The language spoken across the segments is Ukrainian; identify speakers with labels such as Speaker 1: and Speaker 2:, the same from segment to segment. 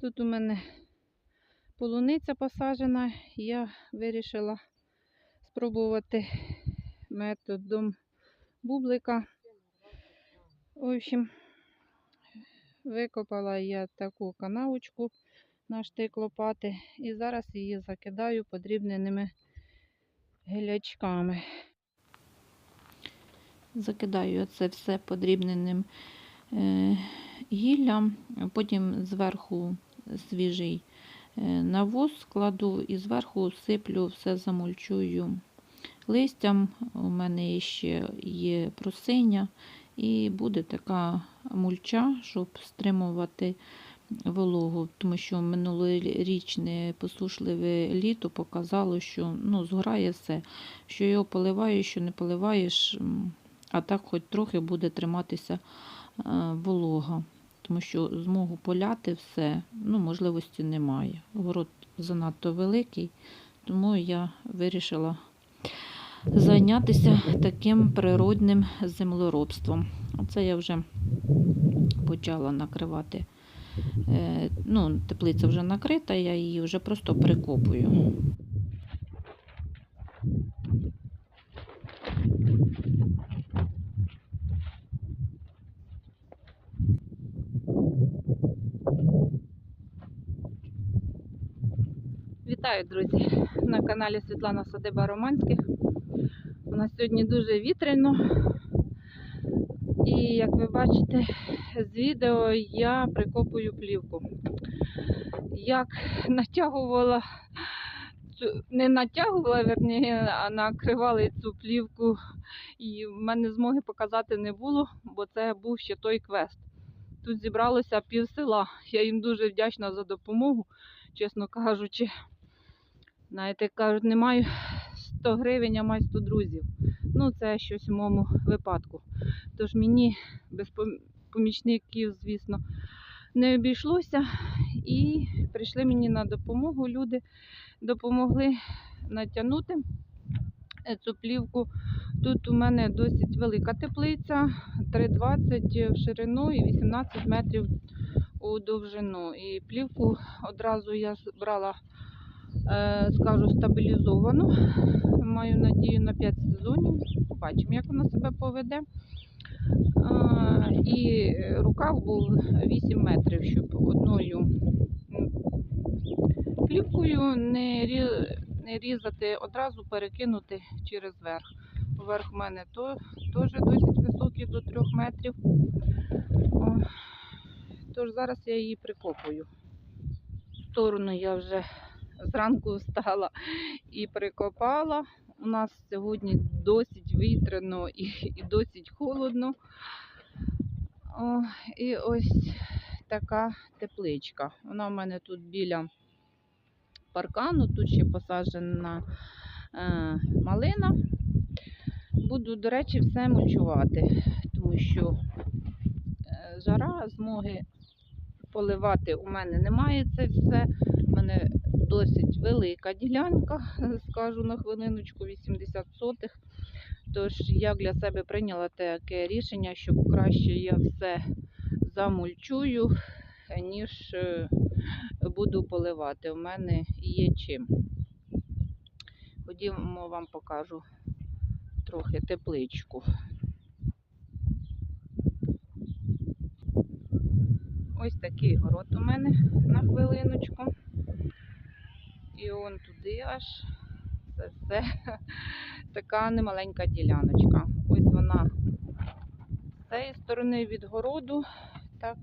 Speaker 1: Тут у мене полуниця посаджена. Я вирішила спробувати методом бублика. В общем, викопала я таку канавочку на штик лопати і зараз її закидаю подрібненими гілячками. Закидаю це все подрібненим е, гіллям, потім зверху свіжий е, навоз кладу і зверху сиплю, все замульчую листям. У мене ще є просиня, і буде така мульча, щоб стримувати вологу, тому що минулорічне посушливе літо показало, що ну, згорає все, що його поливаєш, що не поливаєш, а так хоч трохи буде триматися е, волога, тому що змогу поляти все, ну, можливості немає. Город занадто великий, тому я вирішила зайнятися таким природним землеробством. Оце я вже почала накривати. Е, Ну, теплиця вже накрита, я її вже просто прикопую. Вітаю, друзі, на каналі Світлана Садиба Романських. У нас сьогодні дуже вітряно. І як ви бачите з відео, я прикопую плівку. Як натягувала, не натягувала, верніше, а накривали цю плівку, і в мене змоги показати не було, бо це був ще той квест. Тут зібралося пів села. Я їм дуже вдячна за допомогу, чесно кажучи. Знаєте, кажуть, не маю 100 гривень, а маю 100 друзів. Ну, це щось в моєму випадку. Тож мені без помічників, звісно, не обійшлося. І прийшли мені на допомогу. Люди допомогли натягнути е, цю плівку. Тут у мене досить велика теплиця, 3,20 в ширину і 18 метрів у довжину. І плівку одразу я брала, скажу, стабілізовану. Маю надію на 5 сезонів. Побачимо, як вона себе поведе. І рукав був 8 метрів, щоб одною плівкою не, різати, одразу перекинути через верх. Верх в мене теж досить високий до 3 метрів. Тож зараз я її прикопую. В сторону я вже зранку встала і прикопала. У нас сьогодні досить вітряно і, і досить холодно. О, і ось така тепличка. Вона в мене тут біля паркану, тут ще посаджена е, малина. Буду, до речі, все мульчувати, тому що е, жара, змоги поливати у мене немає це все. У мене досить велика ділянка, скажу на хвилиночку 80 сотих. Тож я для себе прийняла таке рішення, що краще я все замульчую, ніж е, буду поливати. У мене є чим. Ходімо, вам покажу трохи тепличку. Ось такий город у мене на хвилиночку. І он туди аж це все така немаленька діляночка. Ось вона з цієї сторони від городу так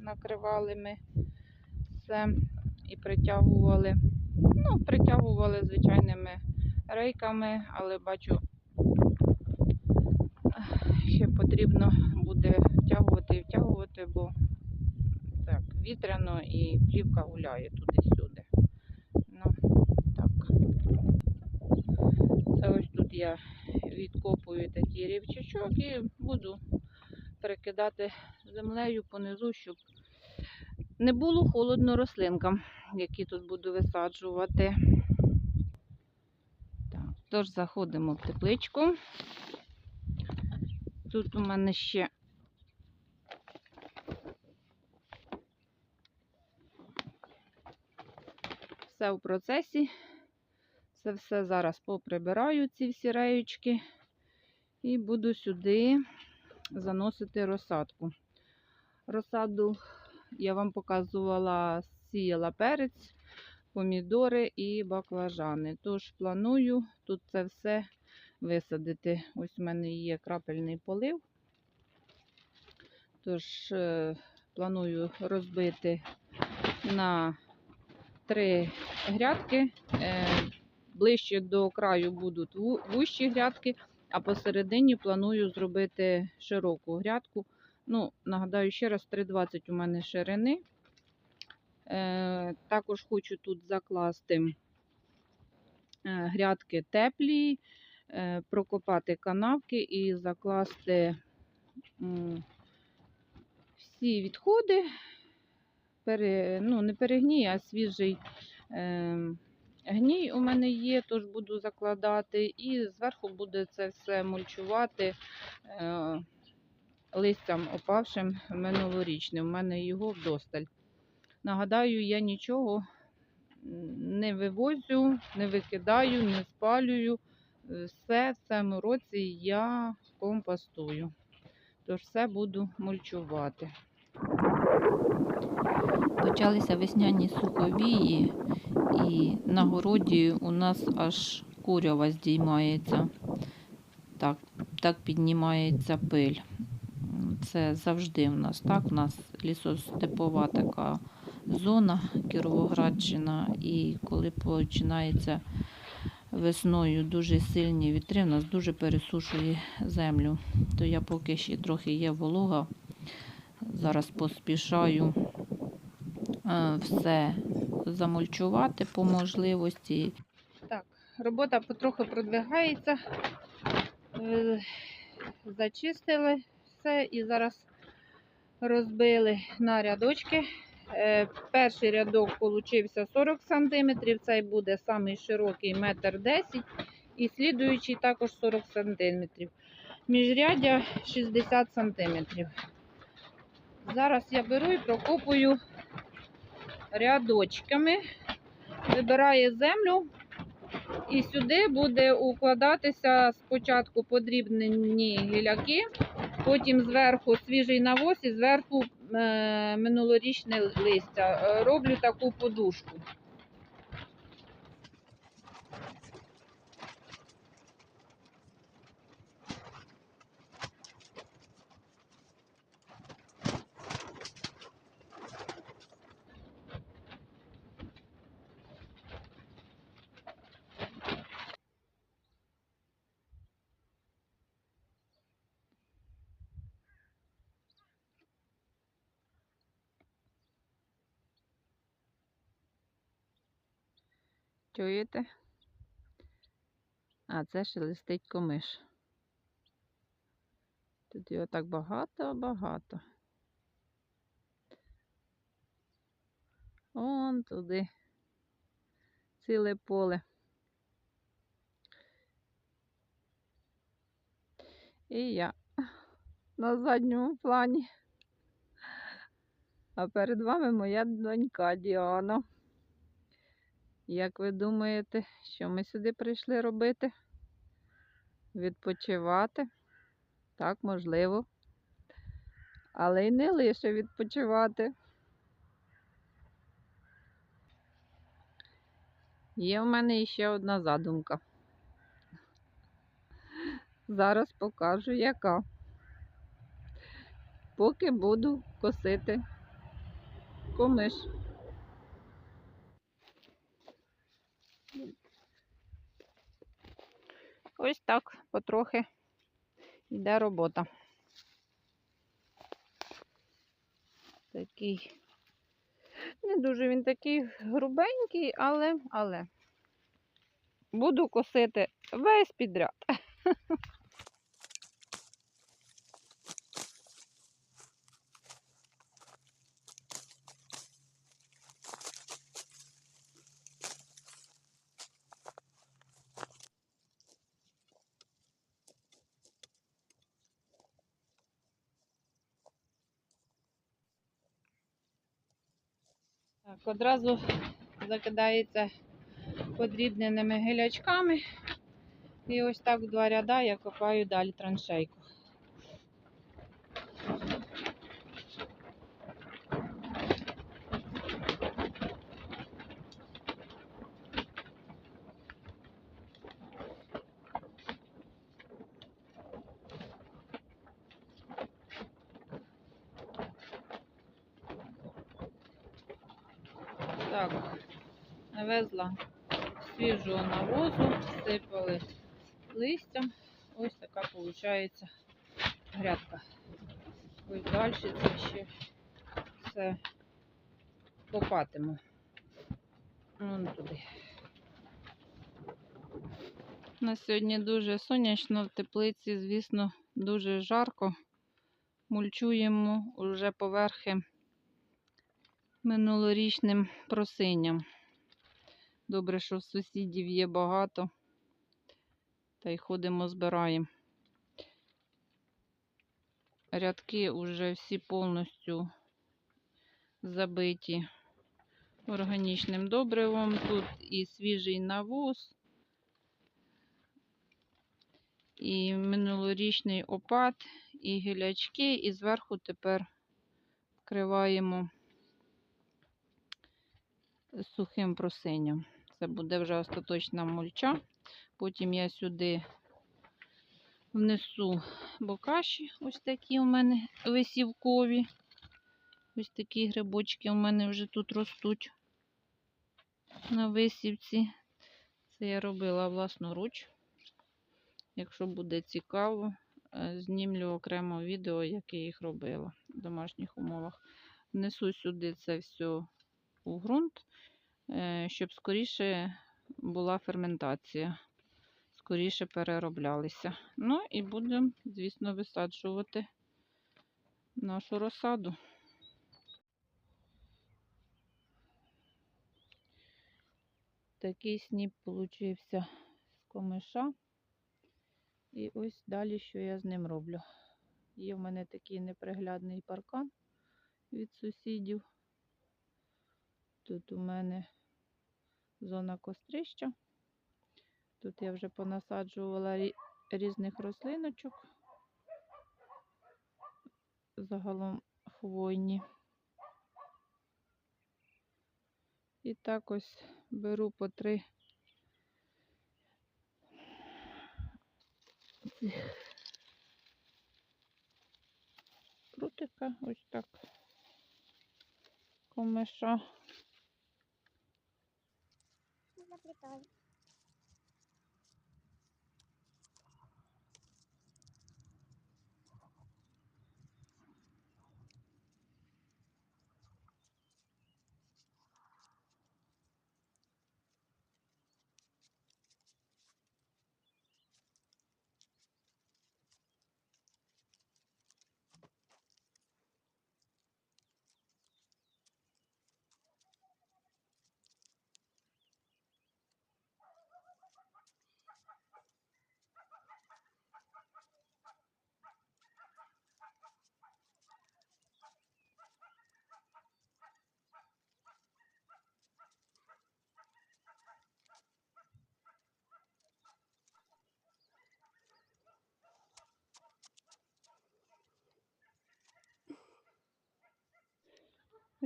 Speaker 1: накривали ми все і притягували. Ну, притягували звичайними рейками, але бачу, ще потрібно буде втягувати і втягувати, бо так, вітряно і плівка гуляє туди-сюди. Ну, так. Це ось тут я відкопую такий рівчачок і буду перекидати землею понизу, щоб не було холодно рослинкам, які тут буду висаджувати. Так, тож заходимо в тепличку. Тут у мене ще все в процесі. Це все зараз поприбираю, ці всі реючки, і буду сюди заносити розсадку. Розсаду я вам показувала, сіяла перець, помідори і баклажани. Тож планую тут це все висадити. Ось у мене є крапельний полив. Тож е, планую розбити на три грядки. Ближче до краю будуть ву- вущі грядки, а посередині планую зробити широку грядку. Ну, нагадаю ще раз, 3,20 у мене ширини. Е, також хочу тут закласти е, грядки теплі, е, прокопати канавки і закласти всі відходи, пере, ну, не перегній, а свіжий е, гній у мене є, тож буду закладати, і зверху буде це все мульчувати е, листям опавшим минулорічним. У мене його вдосталь. Нагадаю, я нічого не вивозю, не викидаю, не спалюю. Все в цьому році я компостую. Тож все буду мульчувати. Почалися весняні суховії, і на городі у нас аж курява здіймається. Так, так піднімається пиль. Це завжди у нас так. У нас лісостепова така зона Кіровоградщина, і коли починається весною дуже сильні вітри, у нас дуже пересушує землю. То я поки ще трохи є волога. Зараз поспішаю все замульчувати по можливості. Так, робота потроху продвигається. Е, Зачистили все і зараз розбили на рядочки. Е, Перший рядок получився 40 см, цей буде самий широкий 1,10 м і слідуючий також 40 см. Міжряддя 60 см. Зараз я беру і прокопую рядочками, вибирає землю, і сюди буде укладатися спочатку подрібнені гіляки, потім зверху свіжий навоз і зверху е, минулорічне листя. Е, Роблю таку подушку. Чуєте? А це шелестить комиш. Тут його так багато-багато. Он туди. Ціле поле. І я на задньому плані. А перед вами моя донька Діана. Як ви думаєте, що ми сюди прийшли робити? Відпочивати? Так, можливо. Але й не лише відпочивати. Є в мене ще одна задумка. Зараз покажу, яка. Поки буду косити комиш. Ось так потрохи йде робота. Такий. Не дуже він такий грубенький, але, але буду косити весь підряд. Так, одразу закидається подрібненими гілячками. І ось так в два ряда я копаю далі траншейку. Так, навезла свіжого навозу, сипали листям. Ось така виходить грядка. Ось далі це ще все копатиму. Вон туди. На сьогодні дуже сонячно, в теплиці, звісно, дуже жарко. Мульчуємо уже поверхи минулорічним просинням. Добре, що в сусідів є багато. Та й ходимо, збираємо. Рядки вже всі повністю забиті органічним добривом. Тут і свіжий навоз, і минулорічний опад, і гілячки, і зверху тепер вкриваємо сухим просинням. Це буде вже остаточна мульча. Потім я сюди внесу бокаші, ось такі у мене висівкові. Ось такі грибочки у мене вже тут ростуть на висівці. Це я робила власноруч. Якщо буде цікаво, е, знімлю окремо відео, як я їх робила в домашніх умовах. Внесу сюди це все у ґрунт, щоб скоріше була ферментація, скоріше перероблялися. Ну і будемо, звісно, висаджувати нашу розсаду. Такий сніп получився з комиша. І ось далі, що я з ним роблю. Є в мене такий неприглядний паркан від сусідів. Тут у мене зона кострища. Тут я вже понасаджувала різних рослиночок. Загалом хвойні. І так ось беру по три прутика, ось так комиша.
Speaker 2: với tôi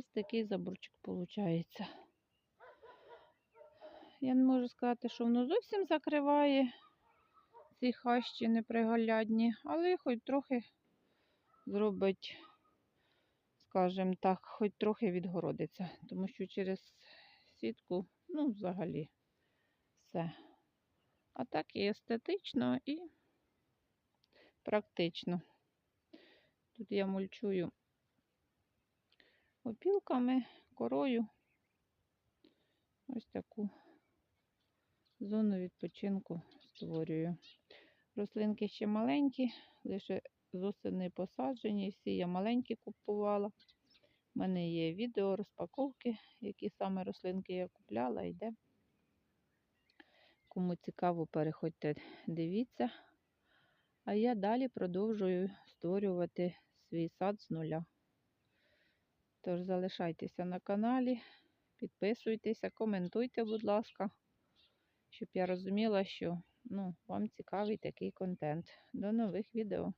Speaker 1: Ось такий заборчик виходить. Я не можу сказати, що воно зовсім закриває ці хащі неприголядні, але хоч трохи зробить, скажімо так, хоч трохи відгородиться, тому що через сітку, ну, взагалі, все. А так і естетично, і практично. Тут я мульчую опілками, корою. Ось таку зону відпочинку створюю. Рослинки ще маленькі, лише з осени посаджені. Всі я маленькі купувала. У мене є відео розпаковки, які саме рослинки я купляла, йде. Кому цікаво, переходьте, дивіться. А я далі продовжую створювати свій сад з нуля. Тож залишайтеся на каналі, Підписуйтеся, коментуйте, будь ласка, щоб я розуміла, що ну, вам цікавий такий контент. До нових відео.